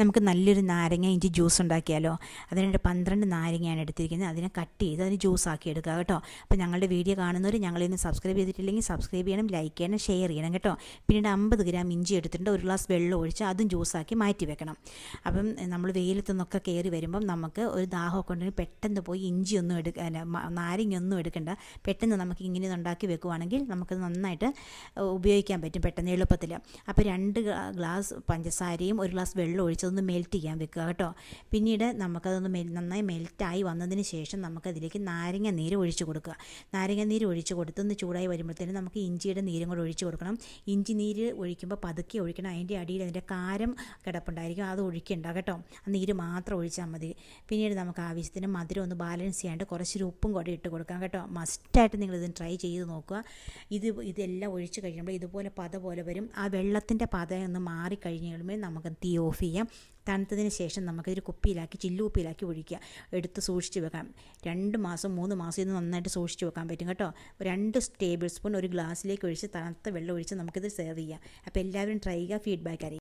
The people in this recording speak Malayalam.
നമുക്ക് നല്ലൊരു നാരങ്ങ ഇഞ്ചി ജ്യൂസ് ഉണ്ടാക്കിയാലോ? അതിനായിട്ട് പന്ത്രണ്ട് നാരങ്ങയാണ് എടുത്തിരിക്കുന്നത്. അതിനെ കട്ട് ചെയ്ത് അതിന് ജ്യൂസ് ആക്കി എടുക്കുക കേട്ടോ. അപ്പോൾ ഞങ്ങളുടെ വീഡിയോ കാണുന്നവർ ഞങ്ങളിന്ന് സബ്സ്ക്രൈബ് ചെയ്തിട്ടില്ലെങ്കിൽ സബ്സ്ക്രൈബ് ചെയ്യണം ലൈക്ക് ചെയ്യണം ഷെയർ ചെയ്യണം കേട്ടോ. പിന്നീട് അമ്പത് ഗ്രാം ഇഞ്ചി എടുത്തിട്ടുണ്ട്. ഒരു ഗ്ലാസ് വെള്ളം ഒഴിച്ച് അതും ജ്യൂസാക്കി മാറ്റി വെക്കണം. അപ്പം നമ്മൾ വെയിലത്തു നിന്നൊക്കെ കയറി വരുമ്പം നമുക്ക് ഒരു ദാഹമൊക്കെ ഉണ്ടെങ്കിൽ പെട്ടെന്ന് പോയി ഇഞ്ചി ഒന്നും എടുക്ക നാരങ്ങ ഒന്നും എടുക്കണ്ട. പെട്ടെന്ന് നമുക്ക് ഇങ്ങനെ ഉണ്ടാക്കി വെക്കുവാണെങ്കിൽ നമുക്ക് നന്നായിട്ട് ഉപയോഗിക്കാൻ പറ്റും പെട്ടെന്ന് എളുപ്പത്തിൽ അപ്പോൾ രണ്ട് ഗ്ലാസ് പഞ്ചസാരയും ഒരു ഗ്ലാസ് വെള്ളം ഒഴിച്ചതൊന്ന് മെൽറ്റ് ചെയ്യാൻ വെക്കുക കേട്ടോ. പിന്നീട് നമുക്കതൊന്ന് മെൽ നന്നായി മെൽറ്റായി വന്നതിന് ശേഷം നമുക്കതിലേക്ക് നാരങ്ങ നീര് ഒഴിച്ച് കൊടുക്കുക. നാരങ്ങ നീര് ഒഴിച്ച് കൊടുത്തൊന്ന് ചൂടായി വരുമ്പോഴത്തേനും നമുക്ക് ഇഞ്ചിയുടെ നീരും കൂടെ ഒഴിച്ച് കൊടുക്കണം. ഇഞ്ചി നീര് ഒഴിക്കുമ്പോൾ പതുക്കെ ഒഴിക്കണം. അതിന്റെ അടിയിൽ അതിന്റെ കാരം കിടപ്പുണ്ടായിരിക്കും. അത് ഒഴിക്കണ്ട കേട്ടോ. ആ നീര് മാത്രം ഒഴിച്ചാൽ മതി. പിന്നീട് നമുക്ക് ആവശ്യത്തിന് മധുരം ഒന്ന് ബാലൻസ് ചെയ്യാണ്ട് കുറച്ചൊരു ഉപ്പും കൂടെ ഇട്ട് കൊടുക്കാം കേട്ടോ. മസ്റ്റായിട്ട് നിങ്ങൾ ഇതിന് ട്രൈ ചെയ്ത് നോക്കുക. ഇത് ഇതെല്ലാം ഒഴിച്ച് കഴിയുമ്പോൾ ഇതുപോലെ പത പോലെ വരും. ആ വെള്ളത്തിന്റെ പത ഒന്ന് മാറിക്കഴിഞ്ഞ് കഴിയുമ്പോൾ നമുക്ക് തീ ഓഫ് ചെയ്യാം. തണുത്തതിന് ശേഷം നമുക്കിതൊരു കുപ്പിയിലാക്കി ചില്ലു കുപ്പിയിലാക്കി ഒഴിക്കുക. എടുത്ത് സൂക്ഷിച്ച് വെക്കാം രണ്ട് മാസം മൂന്ന് മാസം ഇത് നന്നായിട്ട് സൂക്ഷിച്ച് വെക്കാൻ പറ്റും കേട്ടോ. രണ്ട് ടേബിൾ സ്പൂൺ ഒരു ഗ്ലാസ്സിലേക്ക് ഒഴിച്ച് തണുത്ത വെള്ളം ഒഴിച്ച് നമുക്കിത് സെർവ് ചെയ്യാം. അപ്പോൾ എല്ലാവരും ട്രൈ ചെയ്യുക. ഫീഡ്ബാക്ക് അറിയാം